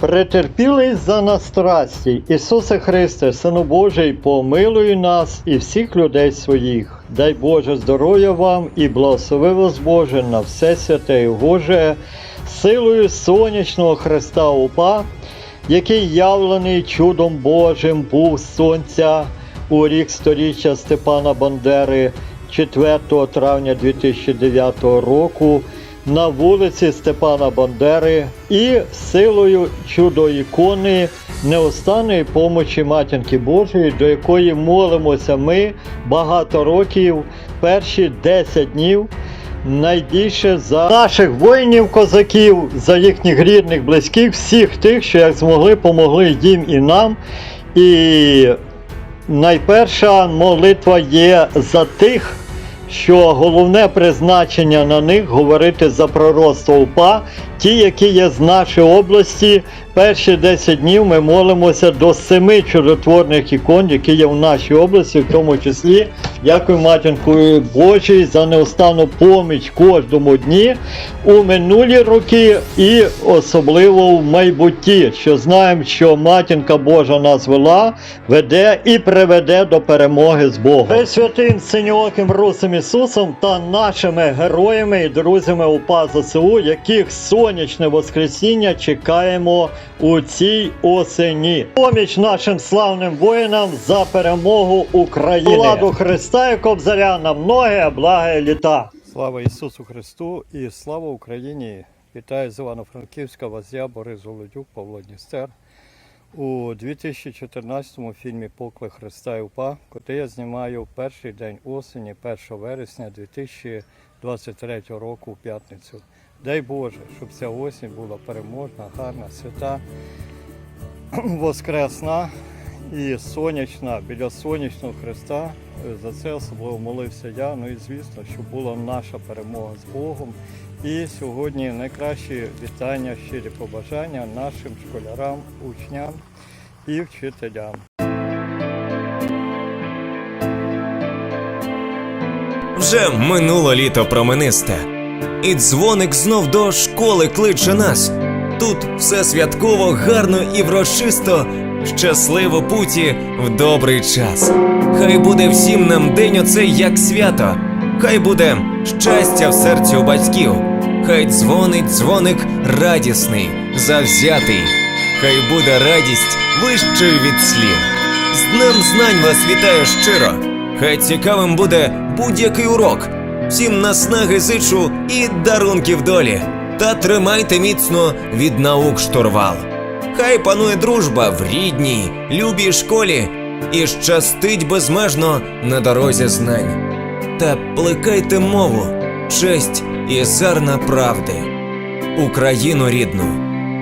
Претерпілий за нас страсті, Ісусе Христе, Сину Божий, помилуй нас і всіх людей своїх. Дай Боже здоров'я вам і благослови вас Боже на все святе і Боже, силою сонячного Христа Упа, який явлений чудом Божим був сонця у рік сторіччя Степана Бандери 4 травня 2009 року на вулиці Степана Бандери і силою чудо ікони неостанної помочі Матінки Божої, до якої молимося ми багато років, перші 10 днів. Найбільше за наших воїнів, козаків, за їхніх рідних, близьких, всіх тих, що як змогли, помогли їм і нам. І найперша молитва є за тих, що головне призначення на них говорити за пророцтво УПА, ті, які є з нашої області. Перші 10 днів ми молимося до семи чудотворних ікон, які є в нашій області, в тому числі. Дякую матінку Божій за неустанну поміч кожному дні у минулі роки і особливо в майбутті, що знаємо, що матінка Божа нас вела, веде і приведе до перемоги з Богом. Пресвятим синьооким Русом Ісусом та нашими героями і друзями УПА ЗСУ, яких сонячне Воскресіння чекаємо у цій осені. Поміч нашим славним воїнам за перемогу України. Владу Христа і Кобзаря на многе благе літа. Слава Ісусу Христу і слава Україні! Вітаю з Івано-Франківська, вас я, Борис Голодюк, Павло Дністер. У 2014 фільмі Поклик Христа і УПА, котрий я знімаю перший день осені, 1 вересня 2023 року в п'ятницю. Дай Боже, щоб ця осінь була переможна, гарна, свята, воскресна і сонячна біля сонячного Христа. За це особливо молився я. Ну і звісно, щоб була наша перемога з Богом. І сьогодні найкращі вітання, щирі побажання нашим школярам, учням і вчителям. Вже минуло літо променисте, і дзвоник знов до школи кличе нас. Тут все святково, гарно і врочисто, щасливо путі в добрий час. Хай буде всім нам день оцей як свято, хай буде щастя в серці у батьків, хай дзвонить дзвоник радісний, завзятий, хай буде радість вищою від слів. З Днем знань вас вітаю щиро. Хай цікавим буде будь-який урок. Всім наснаги зичу і дарунків долі. Та тримайте міцно від наук штурвал. Хай панує дружба в рідній, любій школі і щастить безмежно на дорозі знань. Та плекайте мову, честь і зерна правди. Україну рідну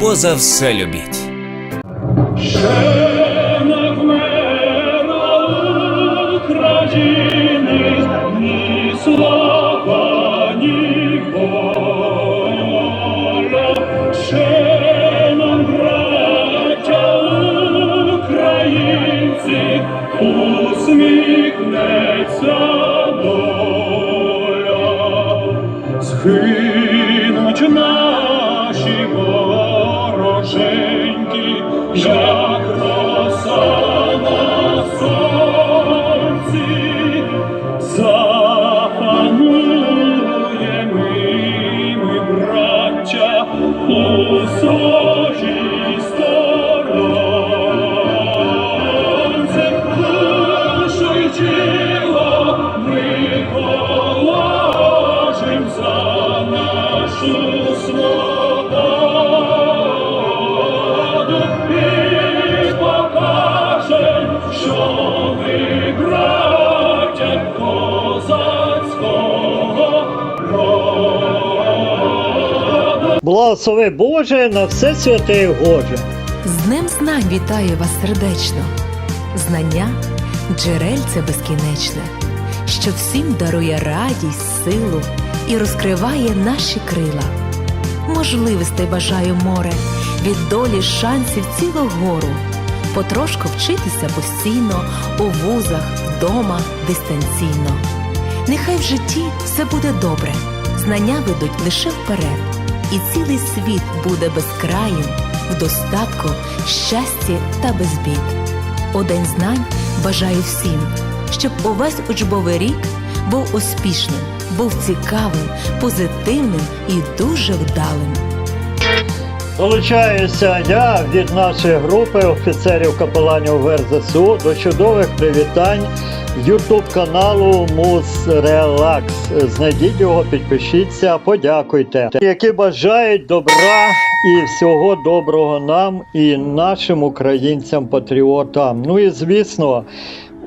поза все любіть. Благослови Боже на все святе і Боже. З Днем знань вітаю вас сердечно. Знання джерельце безкінечне, що всім дарує радість, силу і розкриває наші крила. Можливостей бажаю море, від долі шансів цілу гору. Потрошку вчитися постійно, у вузах, вдома, дистанційно. Нехай в житті все буде добре, знання ведуть лише вперед, і цілий світ буде безкраїм в достатку, щасті та без бід. Одень знань бажаю всім, щоб увесь учбовий рік був успішним, був цікавим, позитивним і дуже вдалим. Долучаюся я від нашої групи офіцерів капеланів ВРЗСУ до чудових привітань Ютуб каналу Мус Релакс. Знайдіть його, підпишіться, подякуйте. Які бажають добра і всього доброго нам і нашим українцям-патріотам. Ну і звісно.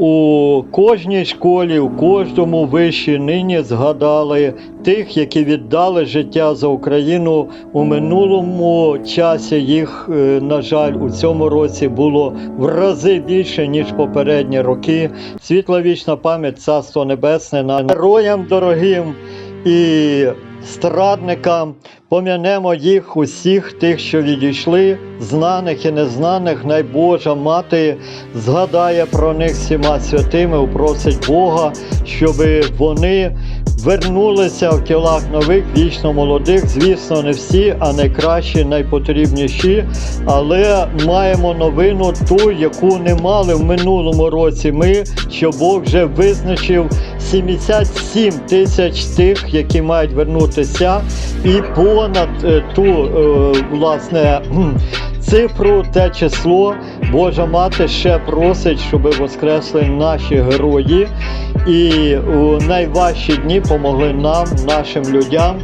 У кожній школі, у кожному виші нині згадали тих, які віддали життя за Україну у минулому часі. Їх, е, на жаль, у цьому році було в рази більше ніж попередні роки. Світла вічна пам'ять, царство небесне на героям дорогим і страдникам. Пом'янемо їх усіх тих, що відійшли, знаних і незнаних. Найбожа мати згадає про них всіма святими, упросить Бога, щоб вони вернулися в тілах нових, вічно молодих. Звісно, не всі, а найкращі, найпотрібніші. Але маємо новину ту, яку не мали в минулому році. Ми, що Бог вже визначив 77 тисяч тих, які мають вернутися, і понад е, ту е, власне. Цифру, те число Божа мати ще просить, щоб воскресли наші герої, і у найважчі дні помогли нам, нашим людям,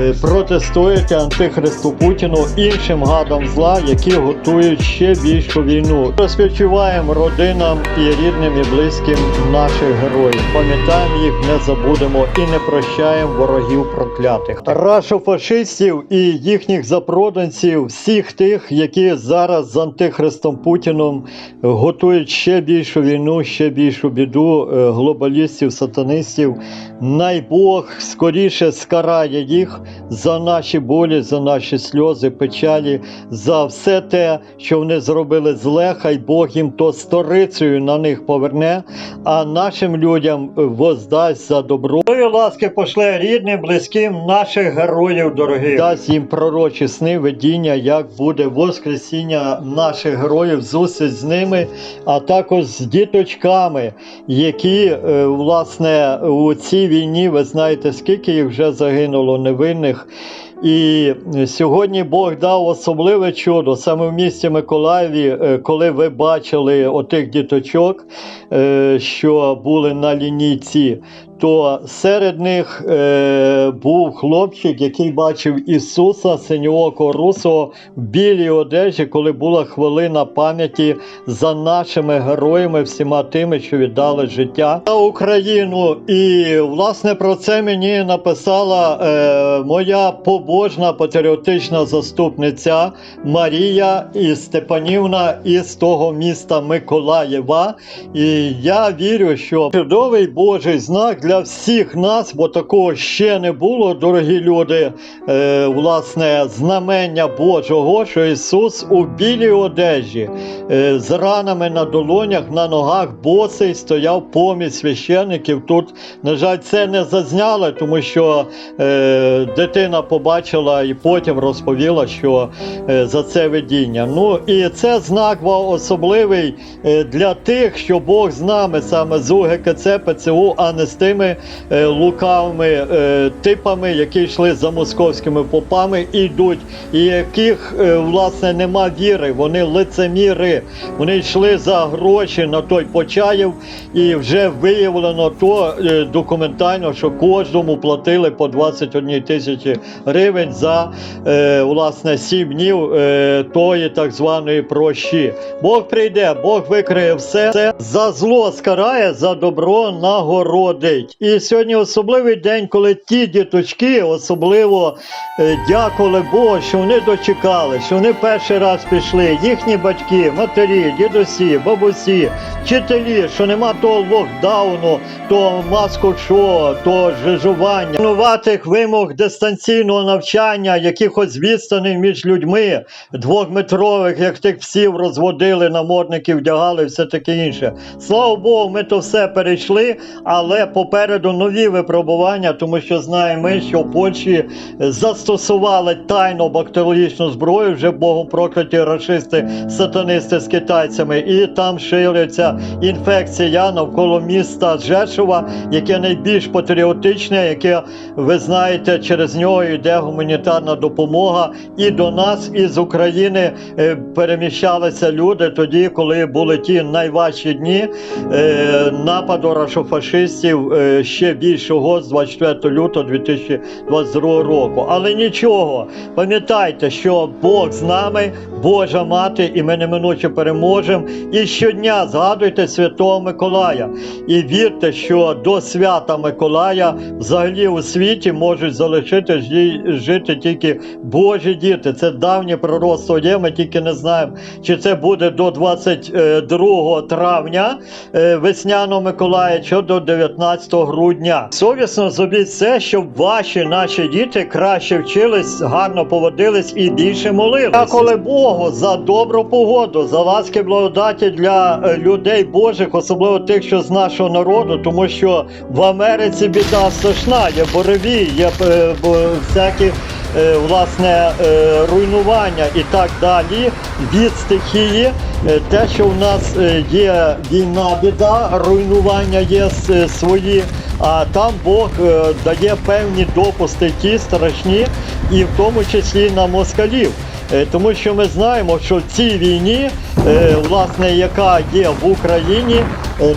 е, протистояти антихристу Путіну іншим гадам зла, які готують ще більшу війну. Розпочуваємо родинам і рідним і близьким наших героїв. Пам'ятаємо їх, не забудемо і не прощаємо ворогів проклятих. Рашу фашистів і їхніх запроданців, всіх тих, які зараз з антихристом Путіном готують ще більшу війну, ще більшу біду е, глобалістів, сатанистів. Най Бог скоріше скарає їх за наші болі, за наші сльози, печалі, за все те, що вони зробили зле, хай Бог їм то сторицею на них поверне, а нашим людям воздасть за добро. Твої ласки пошле рідним, близьким наших героїв дорогих. Дасть їм пророчі сни, видіння, як буде воскресіння наших героїв, зустріч з ними, а також з діточками, які е, власне у цій війні, ви знаєте, скільки їх вже загинуло невинних. І сьогодні Бог дав особливе чудо саме в місті Миколаєві, е, коли ви бачили отих діточок, е, що були на лінійці. То серед них е, був хлопчик, який бачив Ісуса синьоокого русого в білій одежі, коли була хвилина пам'яті за нашими героями, всіма тими, що віддали життя за Україну. І власне про це мені написала е, моя побожна патріотична заступниця Марія і Степанівна із того міста Миколаєва. І я вірю, що чудовий Божий знак для всіх нас, бо такого ще не було, дорогі люди. Е, власне, знамення Божого, що Ісус у білій одежі е, з ранами на долонях, на ногах босий стояв поміж священиків. Тут, на жаль, це не зазняли, тому що е, дитина побачила і потім розповіла, що е, за це видіння. Ну і це знак особливий е, для тих, що Бог з нами, саме з УГКЦ, ПЦУ, а не з тими е, лукавими е, типами, які йшли за московськими попами і йдуть, і яких е, власне нема віри. Вони лицеміри. Вони йшли за гроші на той почаїв, і вже виявлено то документально, що кожному платили по 21 тисячі гривень за власне 7 днів тої так званої прощі. Бог прийде, Бог викриє все за зло скарає, за добро нагородить. І сьогодні особливий день, коли ті діточки особливо е, дякували Богу, що вони дочекали, що вони перший раз пішли. Їхні батьки, матері, дідусі, бабусі, вчителі, що нема того локдауну, того маску-шоу, того жижування, Шануватих вимог дистанційного навчання, якихось відстаней між людьми, двохметрових, як тих псів розводили, намордників вдягали, все таке інше. Слава Богу, ми то все перейшли, але по попереду нові випробування, тому що знаємо ми, що Польщі застосували тайну бактеріологічну зброю, вже богом прокляті рашисти, сатанисти з китайцями, і там шириться інфекція навколо міста Жешова, яке найбільш патріотичне, яке ви знаєте, через нього йде гуманітарна допомога. І до нас, і з України е, переміщалися люди тоді, коли були ті найважчі дні е, нападу рашофашистів е, ще більшого з 24 лютого 2022 року. Але нічого, пам'ятайте, що Бог з нами, Божа мати, і ми неминуче переможемо. І щодня згадуйте Святого Миколая. І вірте, що до свята Миколая взагалі у світі можуть залишити жити тільки Божі діти. Це давнє пророцтво є. Ми тільки не знаємо, чи це буде до 22 травня е, весняного Миколая, чи до 19 грудня. Совісно зробіть все, щоб ваші наші діти краще вчились, гарно поводились і більше молились. Дякую Богу за добру погоду, за ласки благодаті для е, людей Божих, особливо тих, що з нашого народу, тому що в Америці біда страшна, є борові, є е, всякі власне е, руйнування і так далі від стихії. Е, Те, що в нас е, є війна, біда, руйнування є свої, а там Бог е, дає певні допусти ті страшні, і в тому числі на москалів. Е, Тому що ми знаємо, що в цій війні, е, власне, яка є в Україні, е,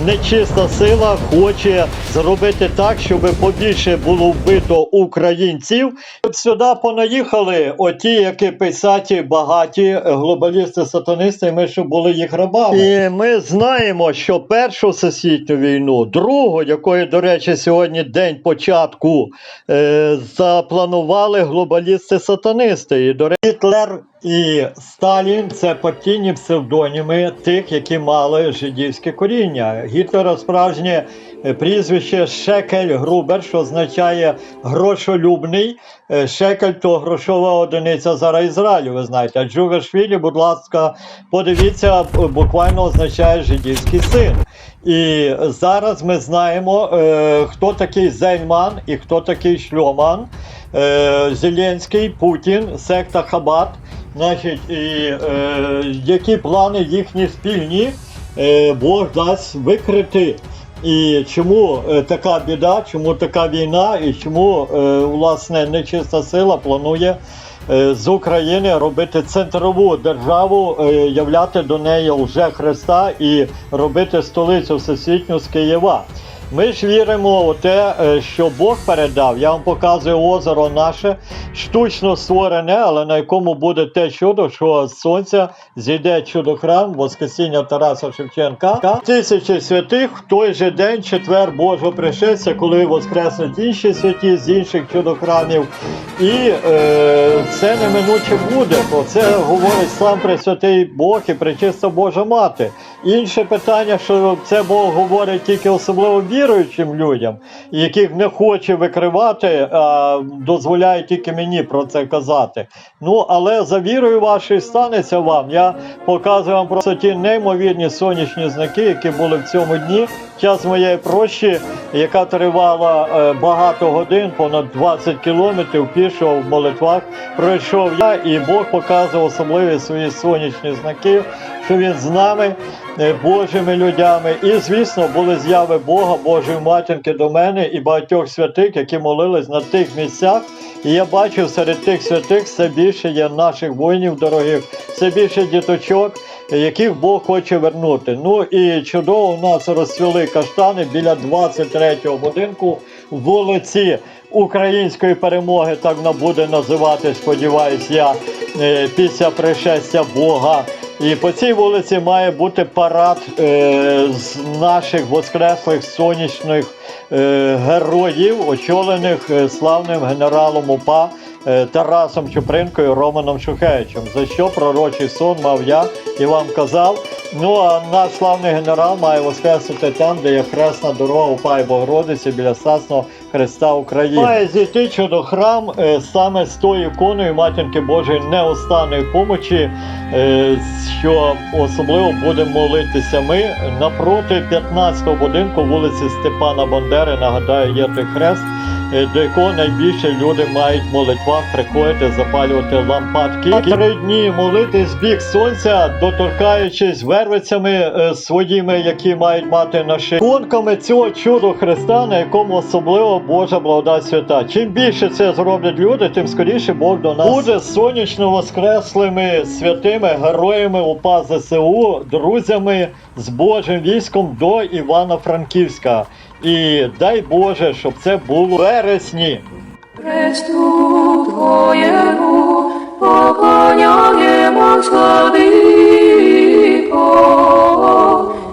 нечиста сила хоче зробити так, щоб побільше було вбито українців. От Сюди понаїхали оті, які писаті багаті глобалісти, сатанисти, ми щоб були їх рабами. І ми знаємо, що першу всесвітню війну, другу, якої, до речі, сьогодні день початку, е, запланували глобалісти-сатанисти. І до речі, Гітлер і Сталін це партійні псевдоніми тих, які мали жидівське коріння. Гітлера справжнє прізвище Шекель Грубер, що означає грошолюбний. Е, Шекель то грошова одиниця зараз Ізраїлю. Ви знаєте. Джугашвілі, будь ласка, подивіться, буквально означає жидівський син. І зараз ми знаємо, е, хто такий Зельман і хто такий Шльоман. Е, Зеленський, Путін, секта Хабат. Значить, і е, які плани їхні спільні, е, Бог дасть викрити. І чому е, така біда, чому така війна, і чому е, власне нечиста сила планує е, з України робити центрову державу, являти до неї вже Христа і робити столицю всесвітню з Києва. Ми ж віримо у те, е, що Бог передав. Я вам показую озеро наше, штучно створене, але на якому буде те чудо, що з сонця зійде чудо-храм Воскресіння Тараса Шевченка. Тисячі святих в той же день, четвер Божого пришестя, коли воскреснуть інші святі з інших чудохрамів. І е, це неминуче буде. Про це говорить сам Пресвятий Бог і Пречиста Божа Мати. Інше питання, що це Бог говорить тільки особливо віруючим людям, яких не хоче викривати, а дозволяє тільки мені про це казати. Ну, але за вірою вашою станеться вам. Я показую вам просто ті неймовірні сонячні знаки, які були в цьому дні. Час моєї прощі, яка тривала е, багато годин, понад 20 кілометрів пішов в молитвах, пройшов я, і Бог показував особливі свої сонячні знаки, що він з нами, е, Божими людями. І, звісно, були зяви Бога, Божої матінки до мене і багатьох святих, які молились на тих місцях. І я бачив серед тих святих все більше є наших воїнів дорогих, все більше діточок, яких Бог хоче вернути. Ну і чудово у нас розцвіли каштани біля 23-го будинку вулиці української перемоги, так вона буде називати, сподіваюсь, я е, після пришестя Бога. І по цій вулиці має бути парад е, з наших воскреслих сонячних е, героїв, очолених е, славним генералом УПА е, Тарасом Чупринкою, Романом Шухевичем. За що пророчий сон мав я і вам казав. Ну а наш славний генерал має воскреснути там, де є хресна дорога у Пай Богородиці біля Сасного Христа України. Має зійти чудо храм е, саме з тою іконою Матінки Божої неостанної помочі, е, що особливо будемо молитися ми напроти 15-го будинку вулиці Степана Бандери. Нагадаю, є той хрест. Е, До якого найбільше люди мають в молитвах приходити запалювати лампадки. Три дні молитись в бік сонця, доторкаючись вервицями е, своїми, які мають мати на шиї. Цього чудо Христа, на якому особливо Божа благодать свята. Чим більше це зроблять люди, тим скоріше Бог до нас буде сонячно воскреслими святими героями УПА ЗСУ, друзями з Божим військом до Івано-Франківська. І дай Боже, щоб це було в вересні. Хресту Твоєму поклоняємось, владико,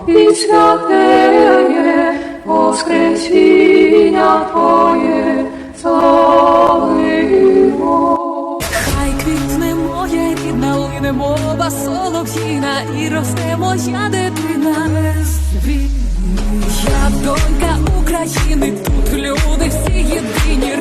і святеє Воскресіння Твоє славимо. Хай квітне моя рідна, лине мова солов'їна, і росте моя дитина. Я донька України, тут люди всі єдині,